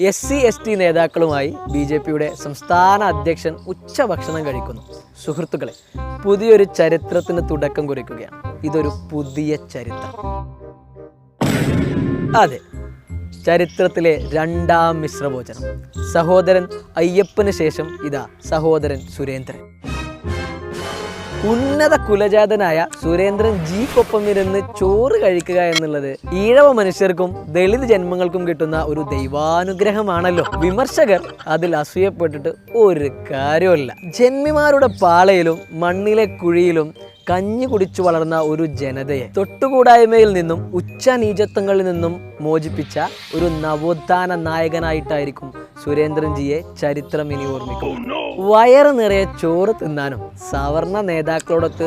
S C S T നേതാക്കളുമായി B J പിയുടെ സംസ്ഥാന അധ്യക്ഷൻ ഉച്ചഭക്ഷണം കഴിക്കുന്നു. സുഹൃത്തുക്കളെ പുതിയൊരു ചരിത്രത്തിന് തുടക്കം കുറിക്കുകയാണ്. ഇതൊരു പുതിയ ചരിത്രം. അതെ ചരിത്രത്തിലെ രണ്ടാം മിശ്രഭോജനം. സഹോദരൻ അയ്യപ്പന് ശേഷം ഇതാ സഹോദരൻ സുരേന്ദ്രൻ. ഉന്നത കുലജാതനായ സുരേന്ദ്രൻ ജിക്കൊപ്പം ഇരുന്ന് ചോറ് കഴിക്കുക എന്നുള്ളത് ഈഴവ മനുഷ്യർക്കും ദളിത് ജന്മങ്ങൾക്കും കിട്ടുന്ന ഒരു ദൈവാനുഗ്രഹമാണല്ലോ. വിമർശകർ അതിൽ അസൂയപ്പെട്ടിട്ട് ഒരു കാര്യമല്ല ജന്മിമാരുടെ പാളയിലും മണ്ണിലെ കുഴിയിലും കഞ്ഞി കുടിച്ചു വളർന്ന ഒരു ജനതയെ തൊട്ടുകൂടായ്മയിൽ നിന്നും ഉച്ച നീചത്വങ്ങളിൽ നിന്നും മോചിപ്പിച്ച ഒരു നവോത്ഥാന നായകനായിട്ടായിരിക്കും സുരേന്ദ്രൻജിയെ ചരിത്രം ഇനി ഓർമ്മിക്കും. വയറ് നിറയെ ചോറ് തിന്നാനും സവർണ നേതാക്കളോടൊത്ത്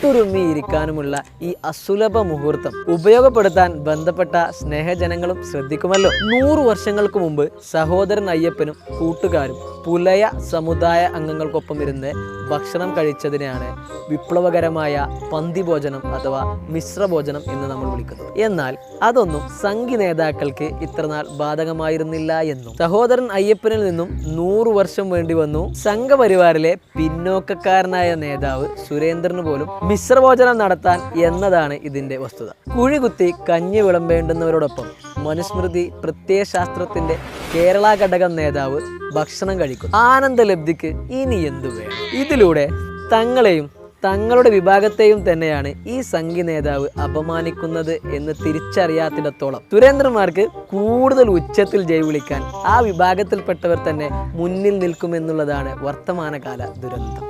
തൊട്ടുരുമ്മി ഇരിക്കാനുമുള്ള ഈ അസുലഭ മുഹൂർത്തം ഉപയോഗപ്പെടുത്താൻ ബന്ധപ്പെട്ട സ്നേഹജനങ്ങളും ശ്രദ്ധിക്കുമല്ലോ. നൂറു വർഷങ്ങൾക്ക് മുമ്പ് സഹോദരൻ അയ്യപ്പനും കൂട്ടുകാരും പുലയ സമുദായ അംഗങ്ങൾക്കൊപ്പം ഇരുന്ന് ഭക്ഷണം കഴിച്ചതിനെയാണ് വിപ്ലവകരമായ പന്തിഭോജനം അഥവാ മിശ്രഭോജനം എന്ന് നമ്മൾ വിളിക്കുന്നത്. എന്നാൽ അതൊന്നും സംഘി നേതാക്കൾക്ക് ഇത്രനാൾ ബാധകമായിരുന്നില്ല എന്നും സഹോദരൻ അയ്യപ്പനിൽ നിന്നും നൂറു വർഷം വേണ്ടി വന്നു. സംഘപരിവാറിലെ പിന്നോക്കക്കാരനായ നേതാവ് സുരേന്ദ്രന് പോലും മിശ്രഭോജനം നടത്താൻ എന്നതാണ് ഇതിന്റെ വസ്തുത. കുഴികുത്തി കഞ്ഞി വിളമ്പേണ്ടുന്നവരോടൊപ്പം മനുസ്മൃതി പ്രത്യയശാസ്ത്രത്തിന്റെ കേരള ഘടകം നേതാവ് ഭക്ഷണം കഴിക്കും ആനന്ദലബ്ധിക്ക് ഇനി എന്തു വേണം? ഇതിലൂടെ തങ്ങളെയും തങ്ങളുടെ വിഭാഗത്തെയും തന്നെയാണ് ഈ സംഘി നേതാവ് അപമാനിക്കുന്നത് എന്ന് തിരിച്ചറിയാത്തിടത്തോളം. സുരേന്ദ്രന്മാർക്ക് കൂടുതൽ ഉച്ചത്തിൽ ജയ് വിളിക്കാൻ ആ വിഭാഗത്തിൽപ്പെട്ടവർ തന്നെ മുന്നിൽ നിൽക്കുമെന്നുള്ളതാണ് വർത്തമാനകാല ദുരന്തം.